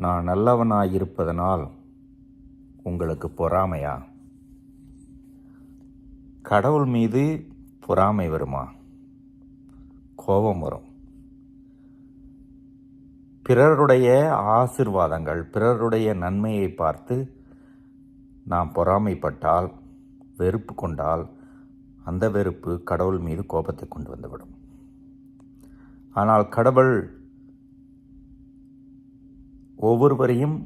நான் நல்லவனாயிருப்பதனால் உங்களுக்கு பொறாமையா? கடவுள் மீது பொறாமை வருமா? கோபம் வரும். பிறருடைய ஆசிர்வாதங்கள் பிறருடைய நன்மையை பார்த்து நாம் பொறாமைப்பட்டால் வெறுப்பு கொண்டால் அந்த வெறுப்பு கடவுள் மீது கோபத்தை கொண்டு வந்துவிடும். ஆனால் கடவுள் ஒவ்வொருவரையும்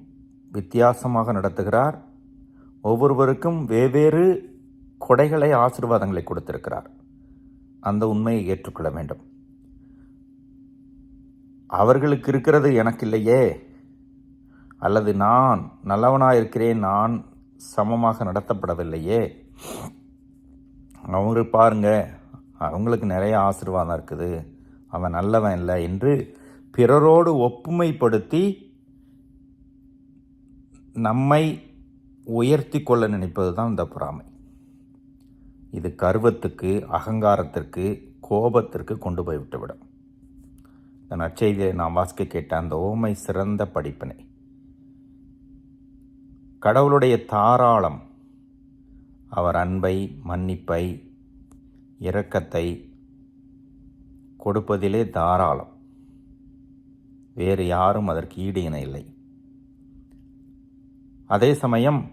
வித்தியாசமாக நடத்துகிறார். ஒவ்வொருவருக்கும் வெவ்வேறு கொடைகளை ஆசீர்வாதங்களை கொடுத்திருக்கிறார். அந்த உண்மையை ஏற்றுக்கொள்ள வேண்டும். அவர்களுக்கு இருக்கிறது எனக்கு இல்லையே அல்லது நான் நல்லவனாக இருக்கிறேன் நான் சமமாக நடத்தப்படவில்லையே. அவங்க பாருங்க அவங்களுக்கு நிறைய ஆசீர்வாதம் இருக்குது. அவன் நல்லவன் இல்லை என்று பிறரோடு ஒப்புமைப்படுத்தி நம்மை உயர்த்தி கொள்ள நினைப்பது தான் இந்த பொறாமை. இது கர்வத்துக்கு அகங்காரத்திற்கு கோபத்திற்கு கொண்டு போய் விட்டுவிடும் இந்த நற்செய்தியை நான் வாசிக்க கேட்ட அந்த ஓமை சிறந்த படிப்பினை. கடவுளுடைய தாராளம் அவர் அன்பை மன்னிப்பை இரக்கத்தை கொடுப்பதிலே தாராளம். வேறு யாரும் அதற்கு ஈடு இணை இல்லை அதே சமயம்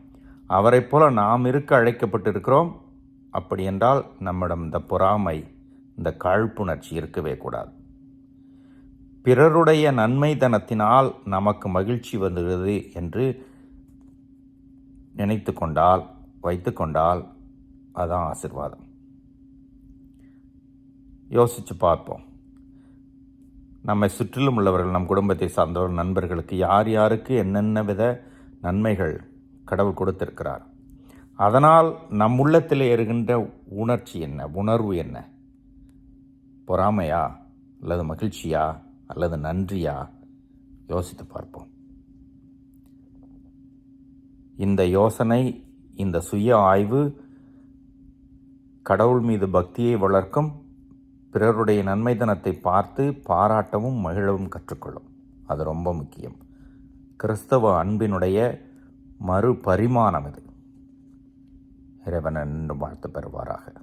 அவரைப் போல நாம் இருக்க அழைக்கப்பட்டிருக்கிறோம். அப்படியென்றால் நம்மிடம் இந்த பொறாமை இந்த காழ்ப்புணர்ச்சி இருக்கவே கூடாது. பிறருடைய நன்மை தனத்தினால் நமக்கு மகிழ்ச்சி வந்துகிறது என்று நினைத்து கொண்டால் வைத்து கொண்டால் அதான் ஆசிர்வாதம். யோசித்து பார்ப்போம். நம்மை சுற்றிலும் உள்ளவர்கள் நம் குடும்பத்தை சார்ந்தவர்கள் நண்பர்களுக்கு யார் யாருக்கு என்னென்ன வித நன்மைகள் கடவுள் கொடுத்திருக்கிறார். அதனால் நம் உள்ளத்தில் இருக்கின்ற உணர்ச்சி என்ன? உணர்வு என்ன? பொறாமையா? அல்லது மகிழ்ச்சியா? அல்லது நன்றியா? யோசித்து பார்ப்போம். இந்த யோசனை இந்த சுய ஆய்வு கடவுள் மீது பக்தியை வளர்க்கும் பிறருடைய நன்மைத்தனத்தை பார்த்து பாராட்டவும் மகிழவும் கற்றுக்கொள்ளும். அது ரொம்ப முக்கியம். கிறிஸ்தவ அன்பினுடைய மறு பரிமாணம் இது. இறைவன் என்று வாழ்த்து பெறுவாராக.